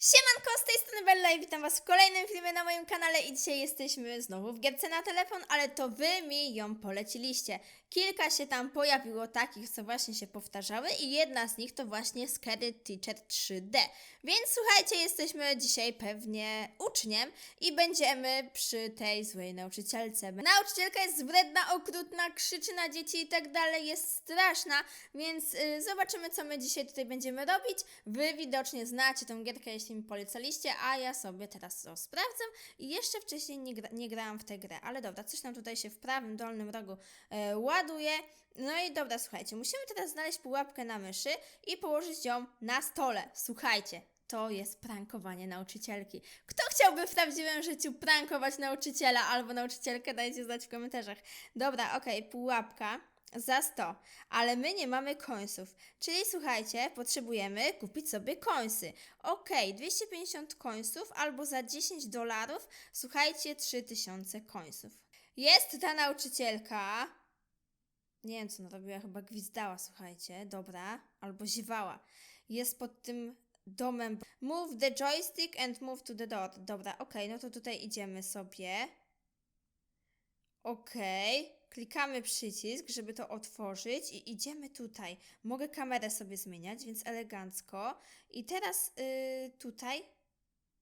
Siemanko, z tej strony Bella i witam was w kolejnym filmie na moim kanale i dzisiaj jesteśmy znowu w gierce na telefon, ale to wy mi ją poleciliście. Kilka się tam pojawiło takich, co właśnie się powtarzały i jedna z nich to właśnie Scary Teacher 3D. Więc słuchajcie, jesteśmy dzisiaj pewnie uczniem i będziemy przy tej złej nauczycielce. Nauczycielka jest wredna, okrutna, krzyczy na dzieci i tak dalej, jest straszna, więc y, zobaczymy co my dzisiaj tutaj będziemy robić. Wy widocznie znacie tą gierkę, jeśli mi polecaliście, a ja sobie teraz to sprawdzam i jeszcze wcześniej nie, gra, nie grałam w tę grę, ale dobra, coś nam tutaj się w prawym dolnym rogu e, ładuje. No i dobra, słuchajcie, musimy teraz znaleźć pułapkę na myszy i położyć ją na stole. Słuchajcie, to jest prankowanie nauczycielki. Kto chciałby w prawdziwym życiu prankować nauczyciela albo nauczycielkę? Dajcie znać w komentarzach. Dobra, okej, pułapka za 100, ale my nie mamy końców. Czyli słuchajcie, potrzebujemy kupić sobie końsy. Okej, 250 końców albo za 10 dolarów, słuchajcie, 3000 końców. Jest ta nauczycielka. Nie wiem, co ona robiła, chyba gwizdała, słuchajcie. Dobra, albo ziwała. Jest pod tym domem. Move the joystick and move to the door. Dobra, okej, no to tutaj idziemy sobie. Okej, klikamy przycisk, żeby to otworzyć i idziemy tutaj. Mogę kamerę sobie zmieniać, więc elegancko. I teraz y, tutaj,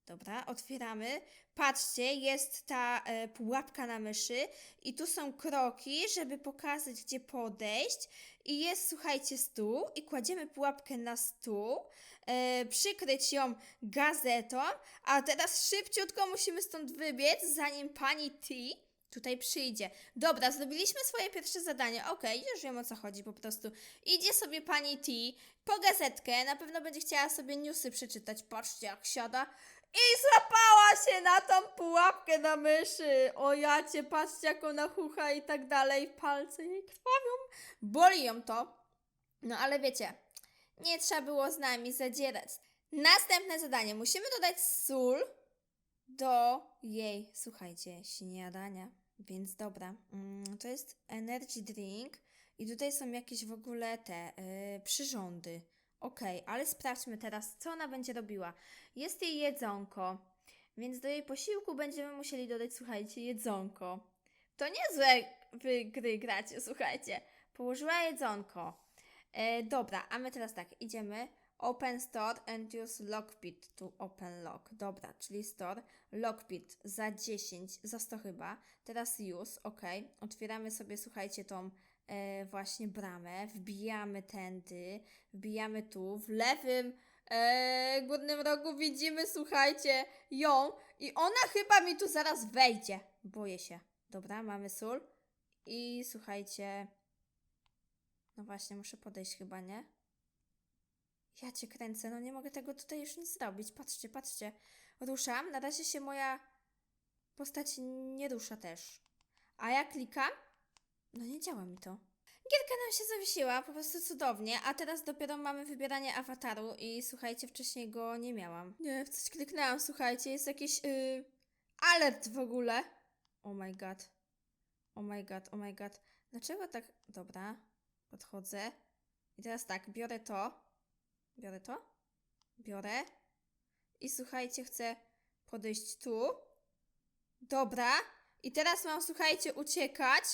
dobra, otwieramy. Patrzcie, jest ta e, pułapka na myszy i tu są kroki, żeby pokazać, gdzie podejść. I jest, słuchajcie, stół i kładziemy pułapkę na stół, e, przykryć ją gazetą, a teraz szybciutko musimy stąd wybiec, zanim pani T tutaj przyjdzie. Dobra, zrobiliśmy swoje pierwsze zadanie. Okej, już wiem o co chodzi po prostu. Idzie sobie pani T po gazetkę, na pewno będzie chciała sobie newsy przeczytać. Patrzcie, jak siada. I złapała się na tą pułapkę na myszy. O jacie, patrzcie jak ona chucha i tak dalej. Palce jej krwawią. Boli ją to. No ale wiecie, nie trzeba było z nami zadzierać. Następne zadanie. Musimy dodać sól do jej, słuchajcie, śniadania. Więc dobra, mm, to jest energy drink i tutaj są jakieś w ogóle te yy, przyrządy. Okej, ale sprawdźmy teraz, co ona będzie robiła. Jest jej jedzonko, więc do jej posiłku będziemy musieli dodać, słuchajcie, jedzonko. To niezłe wy gry gracie, słuchajcie. Położyła jedzonko. E, dobra, a my teraz tak, idziemy. Open store and use lockpit to open lock. Dobra, czyli store, lockpit za 10, za 100 chyba. Teraz use, ok. Otwieramy sobie, słuchajcie, tą e, właśnie bramę, wbijamy tędy, wbijamy tu, w lewym e, górnym rogu widzimy, słuchajcie, ją i ona chyba mi tu zaraz wejdzie. Boję się. Dobra, mamy sól i słuchajcie, no właśnie, muszę podejść chyba, nie? Ja cię kręcę, no nie mogę tego tutaj już nic zrobić. Patrzcie, patrzcie. Ruszam, na razie się moja postać nie rusza też. A ja klikam, no nie działa mi to. Gierka nam się zawiesiła, po prostu cudownie, a teraz dopiero mamy wybieranie awataru i słuchajcie, wcześniej go nie miałam. Nie, w coś kliknęłam, słuchajcie, jest jakiś yy, alert w ogóle. Oh my god. Oh my god, oh my god. Dlaczego tak... Dobra, podchodzę. I teraz tak, biorę to. Biorę to. Biorę. I słuchajcie, chcę podejść tu. Dobra. I teraz mam, słuchajcie, uciekać.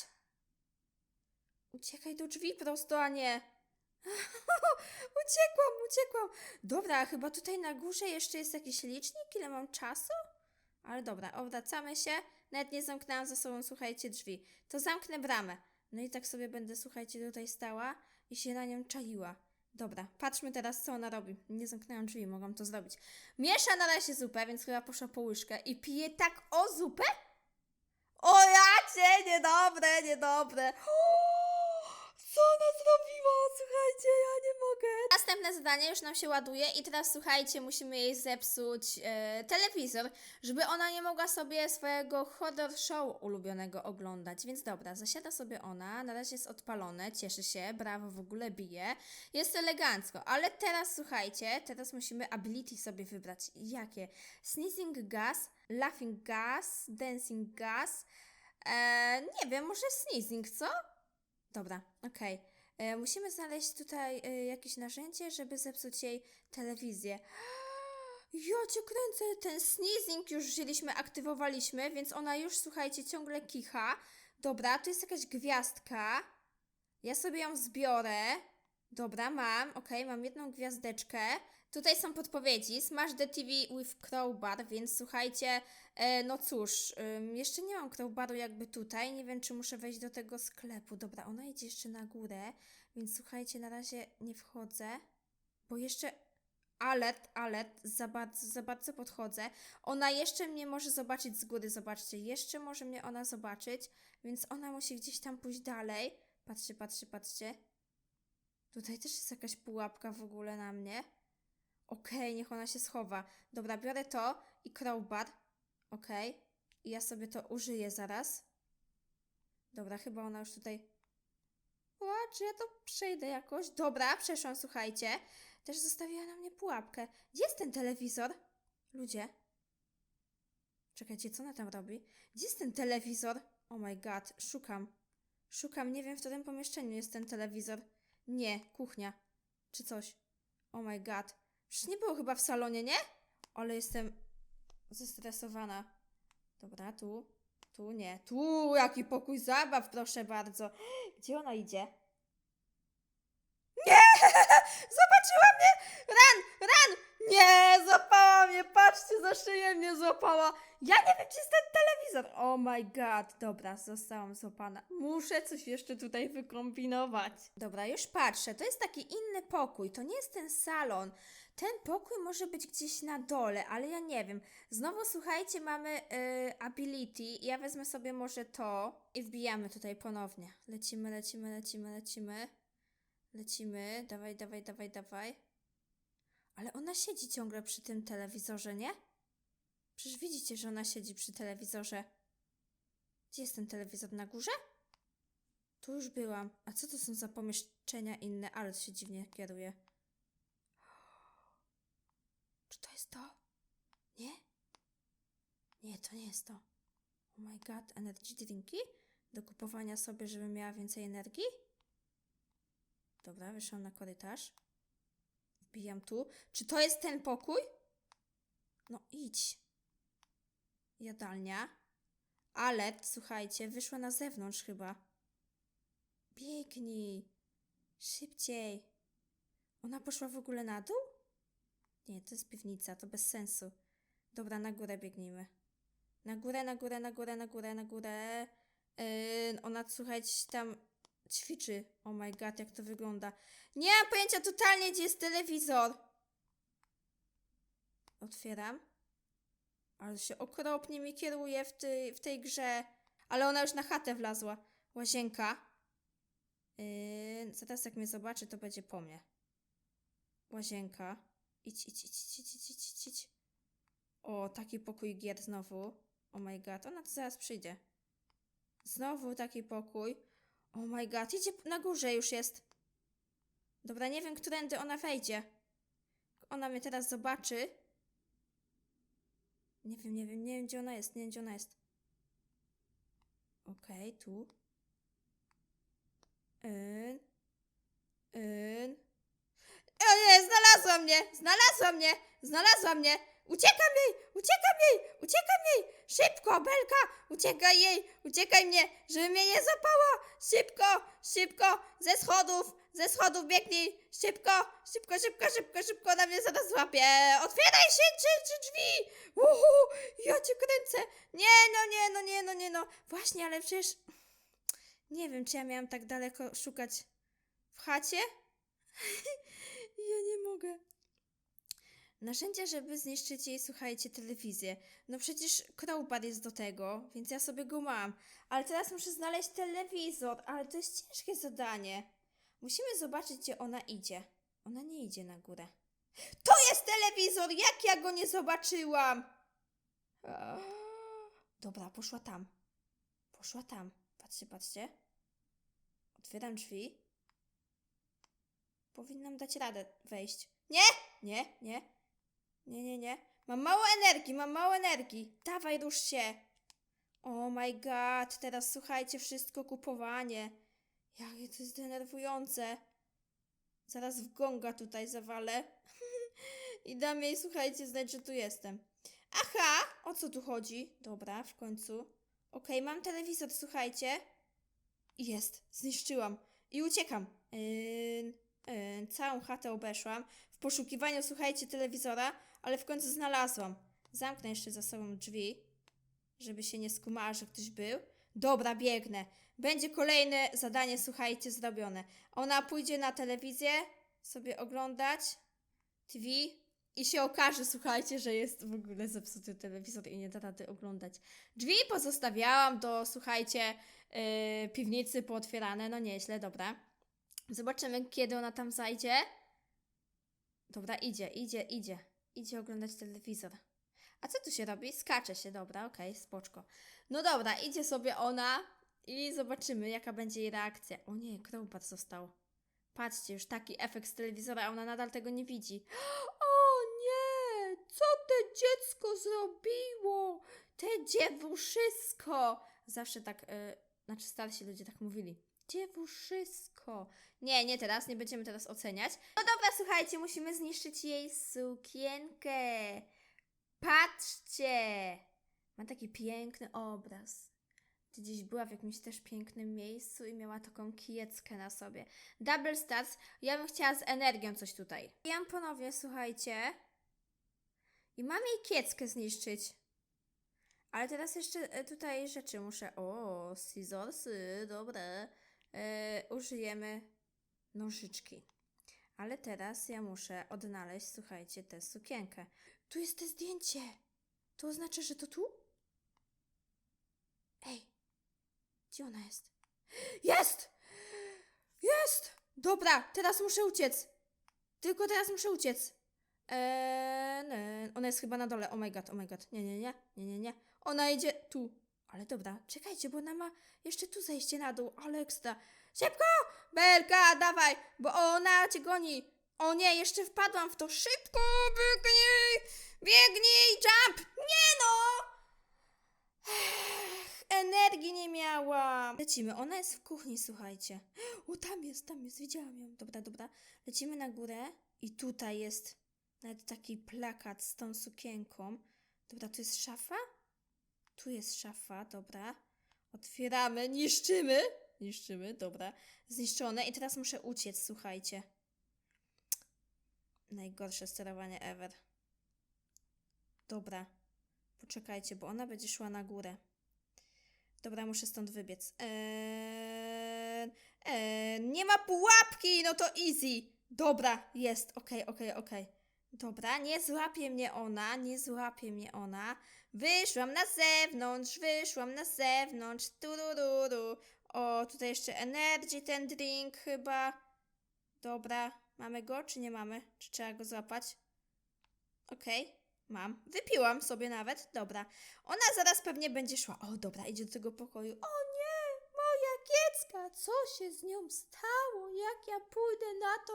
Uciekaj do drzwi prosto, a nie. uciekłam, uciekłam. Dobra, chyba tutaj na górze jeszcze jest jakiś licznik, ile mam czasu? Ale dobra, obracamy się. Nawet nie zamknęłam za sobą, słuchajcie, drzwi. To zamknę bramę. No i tak sobie będę, słuchajcie, tutaj stała i się na nią czaiła. Dobra, patrzmy teraz, co ona robi. Nie zamknęłam drzwi, mogłam to zrobić. Miesza na razie zupę, więc chyba poszła po łyżkę i pije tak o zupę? O jacie, niedobre, niedobre. Co ona zrobiła? Słuchajcie, ja nie mogę. Następne zadanie już nam się ładuje i teraz słuchajcie, musimy jej zepsuć e, telewizor, żeby ona nie mogła sobie swojego horror show ulubionego oglądać. Więc dobra, zasiada sobie ona, na razie jest odpalone, cieszy się, brawo, w ogóle bije. Jest elegancko, ale teraz słuchajcie, teraz musimy ability sobie wybrać. Jakie? Sneezing gas, laughing gas, dancing gas. E, nie wiem, może sneezing, co? Dobra, okej. E, Musimy znaleźć tutaj e, jakieś narzędzie, żeby zepsuć jej telewizję. Ja cię kręcę, ten sneezing już wzięliśmy, aktywowaliśmy, więc ona już, słuchajcie, ciągle kicha. Dobra, tu jest jakaś gwiazdka. Ja sobie ją zbiorę. Dobra, mam, okej, mam jedną gwiazdeczkę. Tutaj są podpowiedzi. Smash the TV with crowbar, więc słuchajcie, e, no cóż, jeszcze nie mam crowbaru jakby tutaj. Nie wiem, czy muszę wejść do tego sklepu. Dobra, ona idzie jeszcze na górę, więc słuchajcie, na razie nie wchodzę, bo jeszcze alert, alert, za bardzo, za bardzo podchodzę. Ona jeszcze mnie może zobaczyć z góry, zobaczcie, jeszcze może mnie ona zobaczyć, więc ona musi gdzieś tam pójść dalej. Patrzcie, patrzcie, patrzcie. Tutaj też jest jakaś pułapka w ogóle na mnie. Okej, niech ona się schowa. Dobra, biorę to i crowbar. Okej. I ja sobie to użyję zaraz. Dobra, chyba ona już tutaj... O, czy ja to przejdę jakoś? Dobra, przeszłam, słuchajcie. Też zostawiła na mnie pułapkę. Gdzie jest ten telewizor? Ludzie. Czekajcie, co ona tam robi? Gdzie jest ten telewizor? Oh my god, szukam. Szukam, nie wiem w którym pomieszczeniu jest ten telewizor. Nie, kuchnia. Czy coś. Oh my god. Przecież nie było chyba w salonie, nie? Ale jestem zestresowana. Dobra, tu. Tu nie. Tu, jaki pokój zabaw, proszę bardzo. Gdzie ona idzie? Nie! Zobaczyła mnie! Ran! Ran! Nie! Szyję mnie złapała! Ja nie wiem, czy jest ten telewizor! Oh my god! Dobra, zostałam złapana. Muszę coś jeszcze tutaj wykombinować. Dobra, już patrzę. To jest taki inny pokój. To nie jest ten salon. Ten pokój może być gdzieś na dole, ale ja nie wiem. Znowu słuchajcie, mamy y, ability. Ja wezmę sobie może to i wbijamy tutaj ponownie. Lecimy, lecimy, lecimy, lecimy. Lecimy. Dawaj, dawaj, dawaj, dawaj. Ale ona siedzi ciągle przy tym telewizorze, nie? Przecież widzicie, że ona siedzi przy telewizorze. Gdzie jest ten telewizor? Na górze? Tu już byłam. A co to są za pomieszczenia inne? Ale to się dziwnie kieruje. Czy to jest to? Nie? Nie, to nie jest to. Oh my god, energy drinki? Do kupowania sobie, żebym miała więcej energii? Dobra, wyszłam na korytarz. Wbijam tu. Czy to jest ten pokój? No idź. Jadalnia. Ale, słuchajcie, wyszła na zewnątrz chyba. Biegnij. Szybciej. Ona poszła w ogóle na dół? Nie, to jest piwnica, to bez sensu. Dobra, na górę biegnijmy. Na górę, na górę, na górę, na górę, na górę. Yy, ona, słuchajcie, tam ćwiczy. Oh my god, jak to wygląda. Nie mam pojęcia totalnie, gdzie jest telewizor. Otwieram. Ale się okropnie mi kieruje w, tej w tej grze. Ale ona już na chatę wlazła. Łazienka. Yy, zaraz jak mnie zobaczy, to będzie po mnie. Łazienka. Idź, idź, idź, idź, idź, idź, idź. O, taki pokój gier znowu. Oh my god, ona tu zaraz przyjdzie. Znowu taki pokój. Oh my god, idzie na górze już jest. Dobra, nie wiem, którędy ona wejdzie. Ona mnie teraz zobaczy. Nie wiem, nie wiem, nie wiem, gdzie ona jest, nie wiem, gdzie ona jest. Okej, tu. Yn. Yn. O nie, znalazła mnie! Znalazła mnie! Znalazła mnie! Uciekam jej! Uciekam jej! Uciekam jej! Szybko, Belka! Uciekaj jej! Uciekaj mnie! Żeby mnie nie zapała! Szybko! Szybko! Ze schodów! Ze schodów biegnij! Szybko! Szybko, szybko, szybko, szybko! Na mnie zaraz złapie! Otwieraj się! Czy, czy drzwi! Uhu! Ja cię kręcę! Nie, no nie, no nie, no nie, no! Właśnie, ale przecież... Nie wiem, czy ja miałam tak daleko szukać w chacie? Ja nie mogę. Narzędzia, żeby zniszczyć jej, słuchajcie, telewizję. No przecież crowbar jest do tego, więc ja sobie go mam. Ale teraz muszę znaleźć telewizor, ale to jest ciężkie zadanie. Musimy zobaczyć, gdzie ona idzie. Ona nie idzie na górę. To jest telewizor! Jak ja go nie zobaczyłam? Dobra, poszła tam. Poszła tam. Patrzcie, patrzcie. Otwieram drzwi. Powinnam dać radę wejść. Nie! Nie, nie. Nie, nie, nie. Mam mało energii, mam mało energii. Dawaj, rusz się. Oh my god, teraz słuchajcie, wszystko kupowanie. Jakie to jest denerwujące. Zaraz w gonga tutaj zawalę. I dam jej, słuchajcie, znać, że tu jestem. Aha, o co tu chodzi? Dobra, w końcu. Okej, mam telewizor, słuchajcie. Jest, zniszczyłam. I uciekam. Yy, yy, całą chatę obeszłam. W poszukiwaniu, słuchajcie, telewizora, ale w końcu znalazłam. Zamknę jeszcze za sobą drzwi, żeby się nie skumała, że ktoś był. Dobra, biegnę. Będzie kolejne zadanie, słuchajcie, zrobione. Ona pójdzie na telewizję, sobie oglądać TV i się okaże, słuchajcie, że jest w ogóle zepsuty telewizor i nie da rady oglądać. Drzwi pozostawiałam do, słuchajcie, yy, piwnicy pootwierane. No nieźle, dobra. Zobaczymy, kiedy ona tam zajdzie. Dobra, idzie, idzie, idzie. Idzie oglądać telewizor. A co tu się robi? Skacze się, dobra, okej, spoczko. No dobra, idzie sobie ona i zobaczymy, jaka będzie jej reakcja. O nie, crowbar został. Patrzcie, już taki efekt z telewizora, a ona nadal tego nie widzi. O nie! Co te dziecko zrobiło? Te dziewuszysko! Zawsze tak, y, znaczy starsi ludzie tak mówili. Dziewuszysko. Nie, nie teraz, nie będziemy teraz oceniać. No dobra, słuchajcie, musimy zniszczyć jej sukienkę. Patrzcie! Ma taki piękny obraz. Gdzieś była w jakimś też pięknym miejscu i miała taką kieckę na sobie. Double Stars, ja bym chciała z energią coś tutaj. Jem ponownie, słuchajcie. I mam jej kieckę zniszczyć. Ale teraz jeszcze e, tutaj rzeczy muszę. O, scissorsy, dobre. E, użyjemy nożyczki. Ale teraz ja muszę odnaleźć, słuchajcie, tę sukienkę. Tu jest to zdjęcie. To oznacza, że to tu? Ej, gdzie ona jest? Jest! Jest! Dobra, teraz muszę uciec. Tylko teraz muszę uciec. Eee. Ona jest chyba na dole. Oh my god, oh my god. Nie, nie, nie, nie, nie, nie. Ona idzie tu. Ale dobra, czekajcie, bo ona ma jeszcze tu zejście na dół. Ale ekstra. Szybko! Belka, dawaj, bo ona cię goni. O nie, jeszcze wpadłam w to. Szybko, biegnij! Biegnij, jump! Nie no! Ech, Energii nie miałam. Lecimy, ona jest w kuchni, słuchajcie. O, tam jest, tam jest, widziałam ją. Dobra, dobra. Lecimy na górę i tutaj jest nawet taki plakat z tą sukienką. Dobra, tu jest szafa? Tu jest szafa, dobra. Otwieramy, niszczymy. Niszczymy, dobra. Zniszczone i teraz muszę uciec, słuchajcie. Najgorsze sterowanie ever. Dobra. Poczekajcie, bo ona będzie szła na górę. Dobra, muszę stąd wybiec. Eee, eee, nie ma pułapki, no to easy. Dobra, jest, okej, okej, okej. Dobra, nie złapie mnie ona, nie złapie mnie ona. Wyszłam na zewnątrz, wyszłam na zewnątrz, turururu. O, tutaj jeszcze energy, ten drink chyba. Dobra, mamy go, czy nie mamy? Czy trzeba go złapać? Okej, mam. Wypiłam sobie nawet, dobra. Ona zaraz pewnie będzie szła. O, dobra, idzie do tego pokoju. O nie, moja kiecka, co się z nią stało? Jak ja pójdę na tą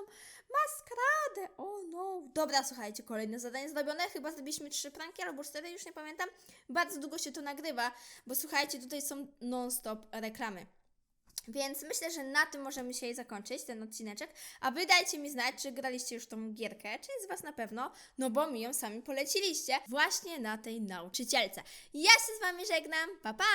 maskaradę? O no. Dobra, słuchajcie, kolejne zadanie zrobione. Chyba zrobiliśmy trzy pranki albo cztery, już nie pamiętam. Bardzo długo się to nagrywa, bo słuchajcie, tutaj są non-stop reklamy. Więc myślę, że na tym możemy dzisiaj zakończyć ten odcineczek. A wy dajcie mi znać, czy graliście już tą gierkę. Część z Was na pewno, no bo mi ją sami poleciliście właśnie na tej nauczycielce. Ja się z Wami żegnam. Pa pa!